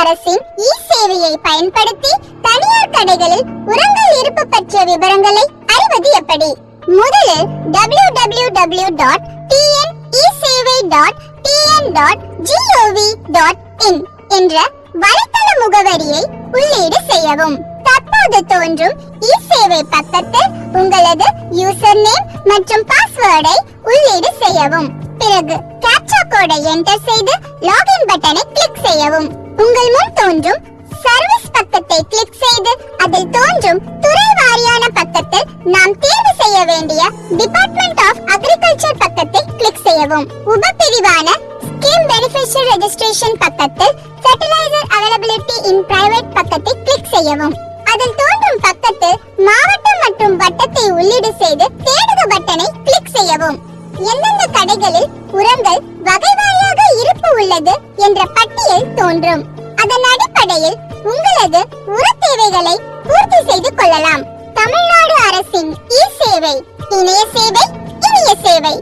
அரசின் இ சேவையை பயன்படுத்தி தனியார் கடைகளில் உரங்கள் இருப்பு பற்றிய விவரங்களை அறிவது எப்படி? முதலில் W W W dot TN E சேவை dot TN dot G O V dot in என்ற வலைத்தள முகவரியை உள்ளீடு செய்யவும். தற்போது தோன்றும் இ சேவை பக்கத்தில் உங்களது யூசர் நேம் மற்றும் பாஸ்வேர்டை உள்ளீடு செய்யவும். பிறகு கேப்சா கோடை என்டர் செய்து லாகின் பட்டனை கிளிக் செய்யவும். உங்கள் முன் தோன்றும் சர்வீஸ் பக்கத்தை கிளிக் செய்து அதில் தோன்றும் துறை வாரியான பக்கத்தில் நாம் தேர்வு செய்ய வேண்டிய டிபார்ட்மெண்ட் ஆஃப் அக்ரிகல்ச்சர் பக்கத்தை கிளிக் செய்யவும். உபபிரிவான ஸ்கீம் பெனிஃபிஷியல் ரெஜிஸ்ட்ரேஷன் பக்கத்தில் ஃபெர்டிலைசர் அவைலபிலிட்டி இன் பிரைவேட் பக்கத்தை கிளிக் செய்யவும். அதில் தோன்றும் பக்கத்தில் மாவட்டம் மற்றும் வட்டத்தை உள்ளீடு செய்து தேடுக பட்டனை கிளிக் செய்யவும். எந்தெந்த கடைகளில் உரங்கள் வகை உள்ளது என்ற பட்டியல் தோன்றும். அதன் அடிப்படையில் உங்களது உர தேவைகளை பூர்த்தி செய்து கொள்ளலாம். தமிழ்நாடு அரசின் இ சேவை இணைய சேவை.